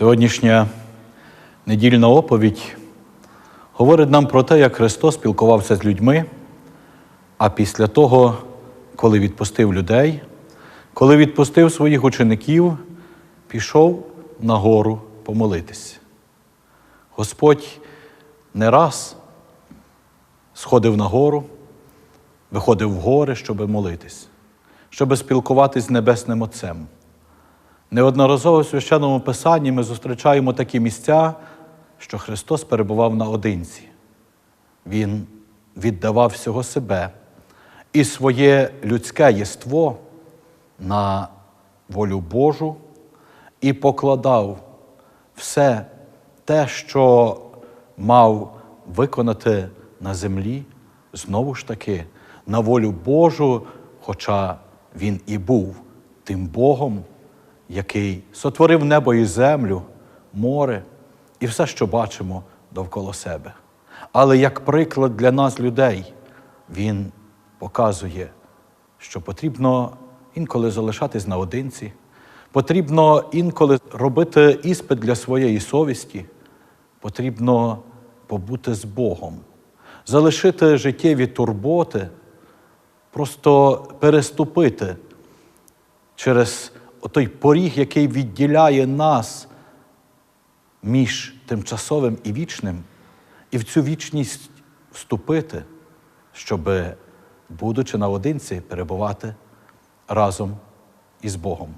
Сьогоднішня недільна оповідь говорить нам про те, як Христос спілкувався з людьми, а після того, коли відпустив людей, коли відпустив своїх учеників, пішов на гору помолитись. Господь не раз сходив на гору, виходив в гори, щоб молитись, щоб спілкуватись з Небесним Отцем. Неодноразово в священному Писанні ми зустрічаємо такі місця, що Христос перебував наодинці. Він віддавав всього себе і своє людське єство на волю Божу і покладав все те, що мав виконати на землі, знову ж таки, на волю Божу, хоча він і був тим Богом, який сотворив небо і землю, море і все, що бачимо довкола себе. Але як приклад для нас, людей, він показує, що потрібно інколи залишатись наодинці, потрібно інколи робити іспит для своєї совісті, потрібно побути з Богом, залишити життєві турботи, просто переступити через той поріг, який відділяє нас між тимчасовим і вічним, і в цю вічність вступити, щоб, будучи наодинці, перебувати разом із Богом.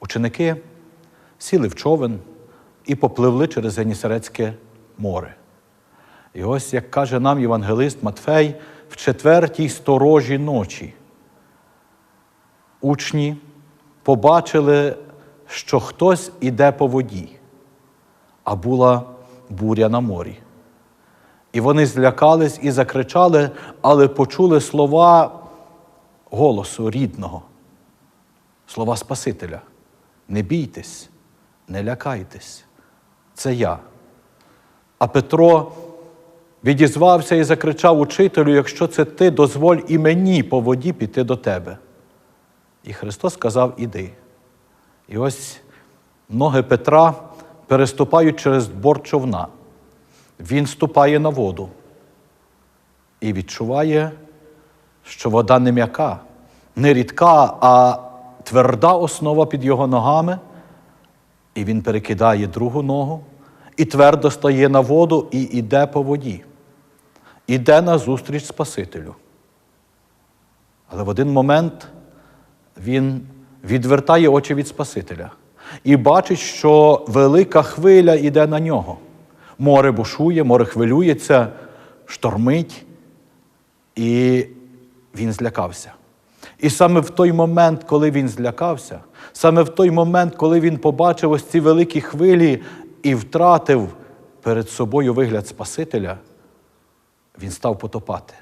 Ученики сіли в човен і попливли через Генісарецьке море. І ось, як каже нам євангелист Матфей, в четвертій сторожі ночі учні побачили, що хтось іде по воді, а була буря на морі. І вони злякались і закричали, але почули слова голосу рідного, слова Спасителя. Не бійтесь, не лякайтесь, це я. А Петро відізвався і закричав учителю: якщо це ти, дозволь і мені по воді піти до тебе. І Христос сказав: Іди. І ось ноги Петра переступають через борт човна. Він ступає на воду і відчуває, що вода не м'яка, не рідка, а тверда основа під його ногами. І він перекидає другу ногу і твердо стає на воду і йде по воді. Іде на зустріч Спасителю. Але в один момент він відвертає очі від Спасителя і бачить, що велика хвиля йде на нього. Море бушує, море хвилюється, штормить, і він злякався. І саме в той момент, коли він злякався, саме в той момент, коли він побачив ось ці великі хвилі і втратив перед собою вигляд Спасителя, він став потопати.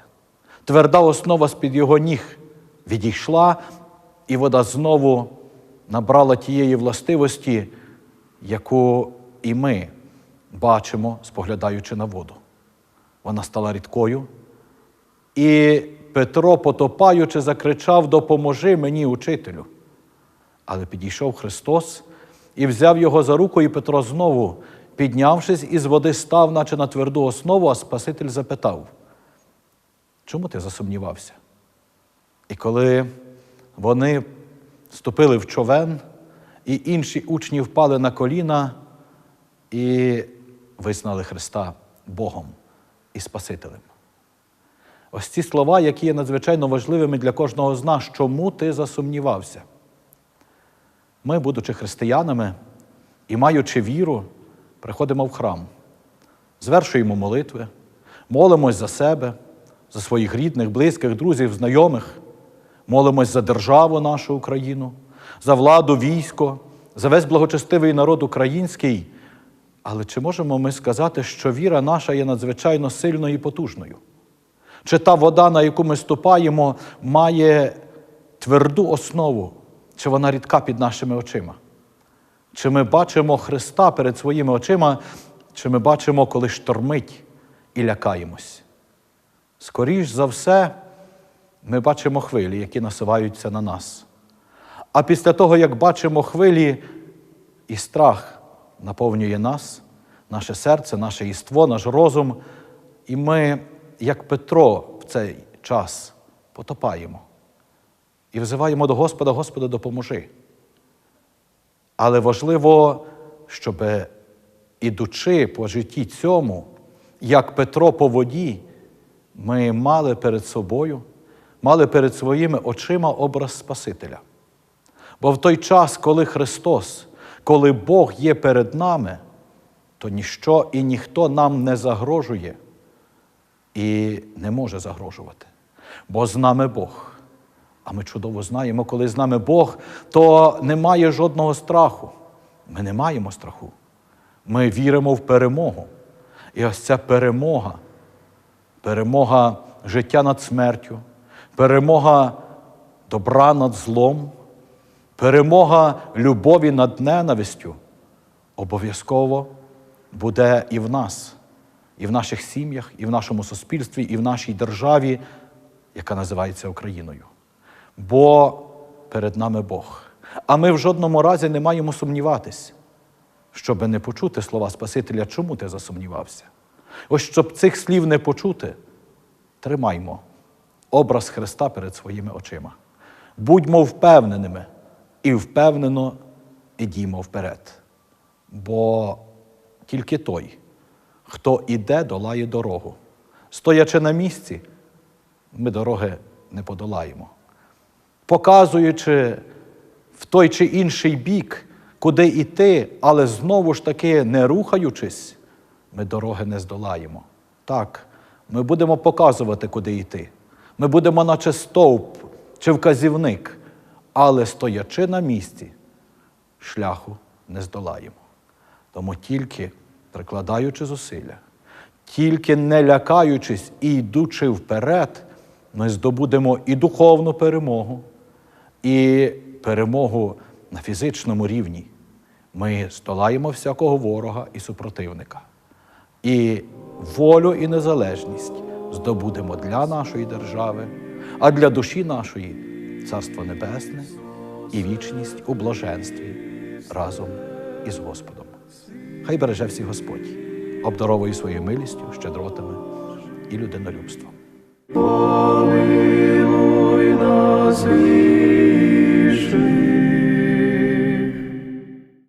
Тверда основа з-під його ніг відійшла, і вода знову набрала тієї властивості, яку і ми бачимо, споглядаючи на воду. Вона стала рідкою. І Петро, потопаючи, закричав: Допоможи мені, учителю. Але підійшов Христос і взяв його за руку, і Петро знову, піднявшись із води, став, наче на тверду основу, а Спаситель запитав: Чому ти засумнівався? І коли вони вступили в човен, і інші учні впали на коліна і визнали Христа Богом і Спасителем. Ось ці слова, які є надзвичайно важливими для кожного з нас, чому ти засумнівався? Ми, будучи християнами і маючи віру, приходимо в храм, звершуємо молитви, молимось за себе, за своїх рідних, близьких, друзів, знайомих, молимось за державу нашу Україну, за владу, військо, за весь благочестивий народ український. Але чи можемо ми сказати, що віра наша є надзвичайно сильною і потужною? Чи та вода, на яку ми ступаємо, має тверду основу, чи вона рідка під нашими очима? Чи ми бачимо Христа перед своїми очима, чи ми бачимо, коли штормить і лякаємось? Скоріш за все, ми бачимо хвилі, які насуваються на нас. А після того, як бачимо хвилі, і страх наповнює нас, наше серце, наше єство, наш розум. І ми, як Петро, в цей час потопаємо і взиваємо до Господа, Господа, допоможи. Але важливо, щоб, ідучи по житті цьому, як Петро по воді, ми мали перед собою, мали перед своїми очима образ Спасителя. Бо в той час, коли Христос, коли Бог є перед нами, то ніщо і ніхто нам не загрожує і не може загрожувати. Бо з нами Бог. А ми чудово знаємо, коли з нами Бог, то немає жодного страху. Ми не маємо страху. Ми віримо в перемогу. І ось ця перемога, перемога життя над смертю, перемога добра над злом, перемога любові над ненавистю обов'язково буде і в нас, і в наших сім'ях, і в нашому суспільстві, і в нашій державі, яка називається Україною. Бо перед нами Бог. А ми в жодному разі не маємо сумніватись, щоб не почути слова Спасителя, чому ти засумнівався? Ось щоб цих слів не почути, тримаймо образ Христа перед своїми очима. Будьмо впевненими і впевнено ідімо вперед. Бо тільки той, хто іде, долає дорогу. Стоячи на місці, ми дороги не подолаємо. Показуючи в той чи інший бік, куди йти, але знову ж таки не рухаючись, ми дороги не здолаємо. Так, ми будемо показувати, куди йти. Ми будемо, наче стовп чи вказівник, але стоячи на місці, шляху не здолаємо. Тому тільки прикладаючи зусилля, тільки не лякаючись і йдучи вперед, ми здобудемо і духовну перемогу, і перемогу на фізичному рівні. Ми здолаємо всякого ворога і супротивника. І волю і незалежність здобудемо для нашої держави, а для душі нашої Царство Небесне і вічність у блаженстві разом із Господом. Хай береже всіх Господь, обдаровує своєю милістю, щедротами і людинолюбством. Помилуй нас,